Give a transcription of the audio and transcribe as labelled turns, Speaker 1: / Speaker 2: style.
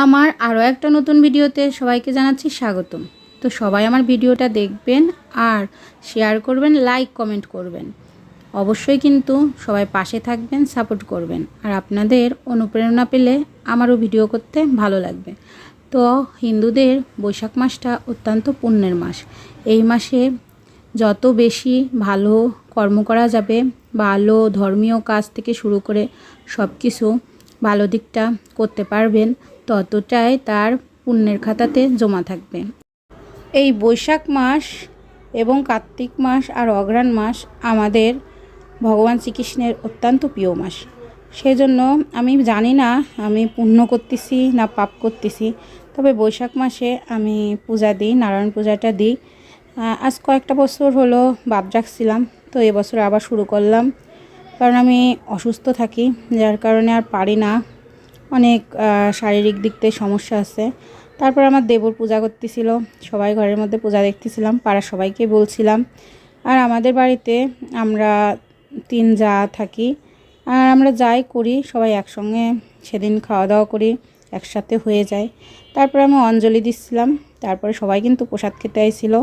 Speaker 1: আমার আরও একটা নতুন ভিডিওতে সবাইকে জানাচ্ছি স্বাগতম। তো সবাই আমার ভিডিওটা দেখবেন আর শেয়ার করবেন লাইক কমেন্ট করবেন। অবশ্যই কিন্তু সবাই পাশে থাকবেন সাপোর্ট করবেন। আর আপনাদের অনুপ্রেরণা পেলে আমারও ভিডিও করতে ভালো লাগবে। তো হিন্দুদের বৈশাখ মাসটা অত্যন্ত পুণ্যের মাস। এই মাসে যত বেশি ভালো কর্ম করা যাবে, ভালো ধর্মীয় কাজ থেকে শুরু করে সব কিছু ভালো দিকটা করতে পারবেন, ততটাই তার পুণ্যের খাতাতে জমা থাকবে। এই বৈশাখ মাস এবং কার্তিক মাস আর অগ্রাণ মাস আমাদের ভগবান শ্রীকৃষ্ণের অত্যন্ত প্রিয় মাস। সেই জন্য আমি জানি না আমি পুণ্য করতেছি না পাপ করতেছি, তবে বৈশাখ মাসে আমি পূজা দিই, নারায়ণ পূজাটা দিই। আজ কয়েকটা বছর হলো বাপ রাখছিলাম তো এবছর আবার শুরু করলাম। কারণ আমি অসুস্থ থাকি, যার কারণে আর পারি না। অনেক শারীরিক দিক থেকে সমস্যা আছে। তারপর আমার দেবর পূজা করতেছিল, সবাই ঘরের মধ্যে পূজা দেখতেছিলাম, পাড়ার সবাইকে বলছিলাম। আর আমাদের বাড়িতে আমরা তিন যা থাকি, আর আমরা যাই করি, সবাই একসঙ্গে সেদিন খাওয়া দাওয়া করি, একসাথে হয়ে যায়। তারপরে আমি অঞ্জলি দিচ্ছিলাম, তারপরে সবাই কিন্তু প্রসাদ খেতে আইছিল।